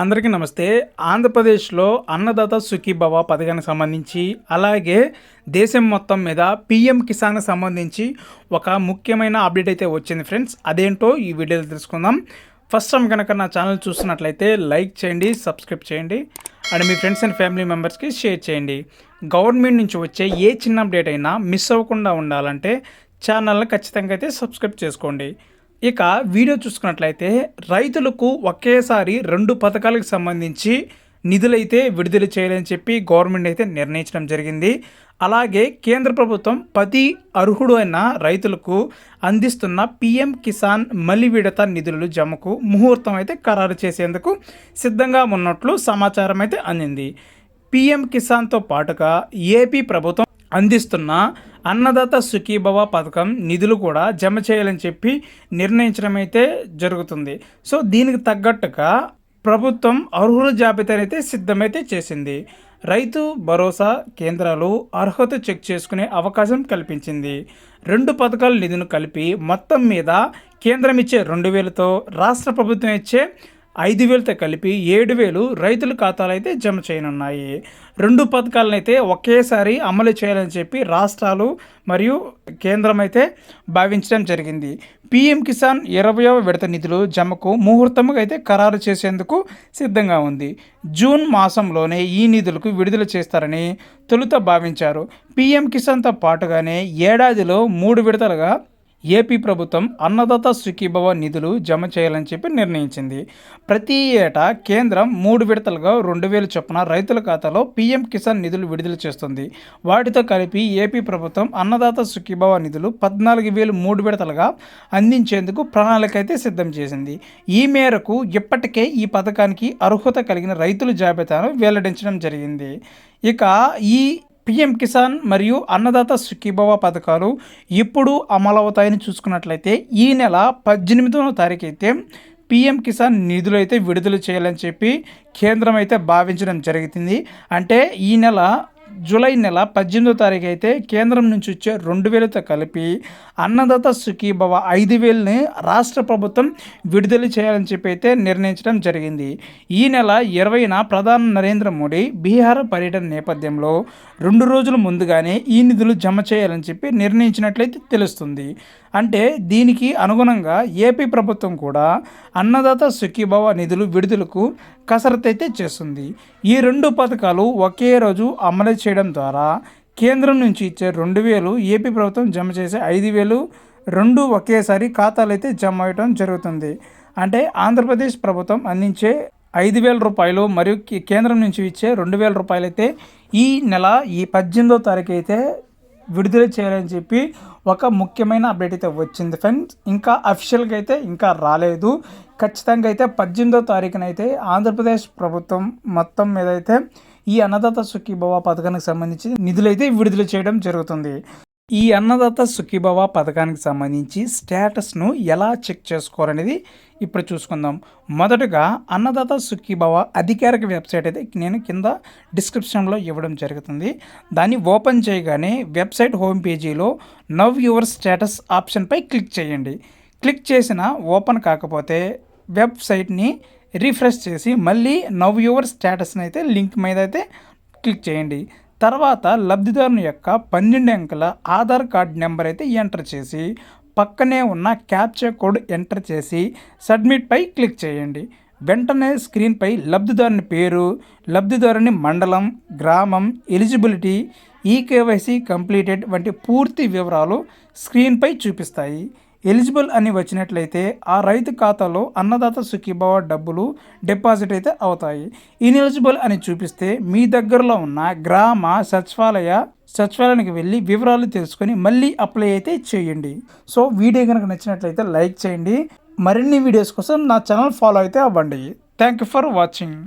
అందరికీ నమస్తే. ఆంధ్రప్రదేశ్లో అన్నదాత సుఖీభవ పథకానికి సంబంధించి అలాగే దేశం మొత్తం మీద పిఎం కిసాన్ సంబంధించి ఒక ముఖ్యమైన అప్డేట్ అయితే వచ్చింది ఫ్రెండ్స్. అదేంటో ఈ వీడియోలో తెలుసుకుందాం. ఫస్ట్ టైం కనుక నా ఛానల్ చూస్తున్నట్లయితే లైక్ చేయండి సబ్స్క్రైబ్ చేయండి అండ్ మీ ఫ్రెండ్స్ అండ్ ఫ్యామిలీ మెంబర్స్కి షేర్ చేయండి. గవర్నమెంట్ నుంచి వచ్చే ఏ చిన్న అప్డేట్ అయినా మిస్ అవ్వకుండా ఉండాలంటే ఛానల్ని ఖచ్చితంగా అయితే సబ్స్క్రైబ్ చేసుకోండి. ఇక వీడియో చూసుకున్నట్లయితే రైతులకు ఒకేసారి రెండు పథకాలకు సంబంధించి నిధులైతే విడుదల చేయాలని చెప్పి గవర్నమెంట్ అయితే నిర్ణయించడం జరిగింది. అలాగే కేంద్ర ప్రభుత్వం ప్రతి అర్హుడు అయిన రైతులకు అందిస్తున్న పిఎం కిసాన్ మలి విడత నిధులు జమకు ముహూర్తం అయితే ఖరారు చేసేందుకు సిద్ధంగా ఉన్నట్లు సమాచారం అయితే అందింది. పిఎం కిసాన్తో పాటుగా ఏపీ ప్రభుత్వం అందిస్తున్న అన్నదాత సుఖీభవ పథకం నిధులు కూడా జమ చేయాలని చెప్పి నిర్ణయించడం అయితే జరుగుతుంది. సో దీనికి తగ్గట్టుగా ప్రభుత్వం అర్హుల జాబితానైతే సిద్ధమైతే చేసింది. రైతు భరోసా కేంద్రాలు అర్హత చెక్ చేసుకునే అవకాశం కల్పించింది. రెండు పథకాల నిధులు కలిపి మొత్తం మీద కేంద్రం ఇచ్చే రెండు వేలతో రాష్ట్ర ప్రభుత్వం ఇచ్చే ఐదు వేలతో కలిపి ఏడు వేలు రైతుల ఖాతాలు అయితే జమ చేయనున్నాయి. రెండు పథకాలను అయితే ఒకేసారి అమలు చేయాలని చెప్పి రాష్ట్రాలు మరియు కేంద్రం అయితే భావించడం జరిగింది. పీఎం కిసాన్ ఇరవయవ విడత నిధులు జమకు ముహూర్తముగా అయితే ఖరారు చేసేందుకు సిద్ధంగా ఉంది. జూన్ మాసంలోనే ఈ నిధులకు విడుదల చేస్తారని తొలుత భావించారు. పీఎం కిసాన్తో పాటుగానే ఏడాదిలో మూడు విడతలుగా ఏపీ ప్రభుత్వం అన్నదాత సుఖీభవ నిధులు జమ చేయాలని చెప్పి నిర్ణయించింది. ప్రతి ఏటా కేంద్రం మూడు విడతలుగా రెండు వేల చొప్పున రైతుల ఖాతాలో పీఎం కిసాన్ నిధులు విడుదల చేస్తుంది. వాటితో కలిపి ఏపీ ప్రభుత్వం అన్నదాత సుఖీభవ నిధులు పద్నాలుగు వేలు మూడు విడతలుగా అందించేందుకు ప్రణాళిక అయితే సిద్ధం చేసింది. ఈ మేరకు ఇప్పటికే ఈ పథకానికి అర్హత కలిగిన రైతుల జాబితాను వెల్లడించడం జరిగింది. ఇక ఈ పిఎం కిసాన్ మరియు అన్నదాత సుఖీభవ పథకాలు ఎప్పుడు అమలవుతాయని చూసుకున్నట్లయితే ఈ నెల పద్దెనిమిదవ తారీఖు అయితే పిఎం కిసాన్ నిధులు అయితే విడుదల చేయాలని చెప్పి కేంద్రం అయితే భావించడం జరుగుతుంది. అంటే ఈ నెల జూలై నెల పద్దెనిమిదో తారీఖు అయితే కేంద్రం నుంచి వచ్చే రెండు వేలతో కలిపి అన్నదాత సుఖీభవ ఐదు వేలని రాష్ట్ర ప్రభుత్వం విడుదల చేయాలని చెప్పి అయితే నిర్ణయించడం జరిగింది. ఈ నెల ఇరవైన ప్రధాని నరేంద్ర మోడీ బీహార్ పర్యటన నేపథ్యంలో రెండు రోజుల ముందుగానే ఈ నిధులు జమ చేయాలని చెప్పి నిర్ణయించినట్లయితే తెలుస్తుంది. అంటే దీనికి అనుగుణంగా ఏపీ ప్రభుత్వం కూడా అన్నదాత సుఖీభవ నిధులు విడుదలకు కసరత్తైతే చేస్తుంది. ఈ రెండు పథకాలు ఒకే రోజు అమలు చేయడం ద్వారా కేంద్రం నుంచి ఇచ్చే రెండు వేలు ఏపీ ప్రభుత్వం జమ చేసే ఐదు వేలు రెండు ఒకేసారి ఖాతాలు అయితే జమ అయ్యటం జరుగుతుంది. అంటే ఆంధ్రప్రదేశ్ ప్రభుత్వం అందించే ఐదు వేల రూపాయలు మరియు కేంద్రం నుంచి ఇచ్చే రెండు వేల రూపాయలు అయితే ఈ నెల ఈ పద్దెనిమిదో తారీఖు అయితే విడుదల చేయాలని చెప్పి ఒక ముఖ్యమైన అప్డేట్ అయితే వచ్చింది ఫ్రెండ్స్. ఇంకా అఫిషియల్గా అయితే ఇంకా రాలేదు. ఖచ్చితంగా అయితే పద్దెనిమిదో తారీఖున అయితే ఆంధ్రప్రదేశ్ ప్రభుత్వం మొత్తం మీద అయితే ఈ అన్నదాత సుఖీభవ పథకానికి సంబంధించి నిధులైతే విడుదల చేయడం జరుగుతుంది. ఈ అన్నదాత సుఖీభవ పథకానికి సంబంధించి స్టేటస్ను ఎలా చెక్ చేసుకోవాలనేది ఇప్పుడు చూసుకుందాం. మొదటగా అన్నదాత సుఖీభవ అధికారిక వెబ్సైట్ అయితే నేను కింద డిస్క్రిప్షన్లో ఇవ్వడం జరుగుతుంది. దాన్ని ఓపెన్ చేయగానే వెబ్సైట్ హోమ్ పేజీలో నవ్ యువర్ స్టేటస్ ఆప్షన్పై క్లిక్ చేయండి. క్లిక్ చేసిన ఓపెన్ కాకపోతే వెబ్సైట్ని రిఫ్రెష్ చేసి మళ్ళీ నవ్ యువర్ స్టేటస్ని అయితే లింక్ మీద అయితే క్లిక్ చేయండి. తర్వాత లబ్ధిదారుని యొక్క పన్నెండు అంకెల ఆధార్ కార్డ్ నెంబర్ అయితే ఎంటర్ చేసి పక్కనే ఉన్న క్యాప్చర్ కోడ్ ఎంటర్ చేసి సబ్మిట్పై క్లిక్ చేయండి. వెంటనే స్క్రీన్పై లబ్ధిదారుని పేరు లబ్ధిదారుని మండలం గ్రామం ఎలిజిబిలిటీ ఈకేవైసీ కంప్లీటెడ్ వంటి పూర్తి వివరాలు స్క్రీన్పై చూపిస్తాయి. ఎలిజిబుల్ అని వచ్చినట్లయితే ఆ రైతు ఖాతాలో అన్నదాత సుఖీభావ డబ్బులు డిపాజిట్ అయితే అవుతాయి. ఇన్ఎలిజిబుల్ అని చూపిస్తే మీ దగ్గరలో ఉన్న గ్రామ సచివాలయ సచివాలయానికి వెళ్ళి వివరాలు తెలుసుకొని మళ్ళీ అప్లై అయితే చేయండి. సో వీడియో కనుక నచ్చినట్లయితే లైక్ చేయండి. మరిన్ని వీడియోస్ కోసం నా ఛానల్ ఫాలో అయితే అవ్వండి. Thank you for watching.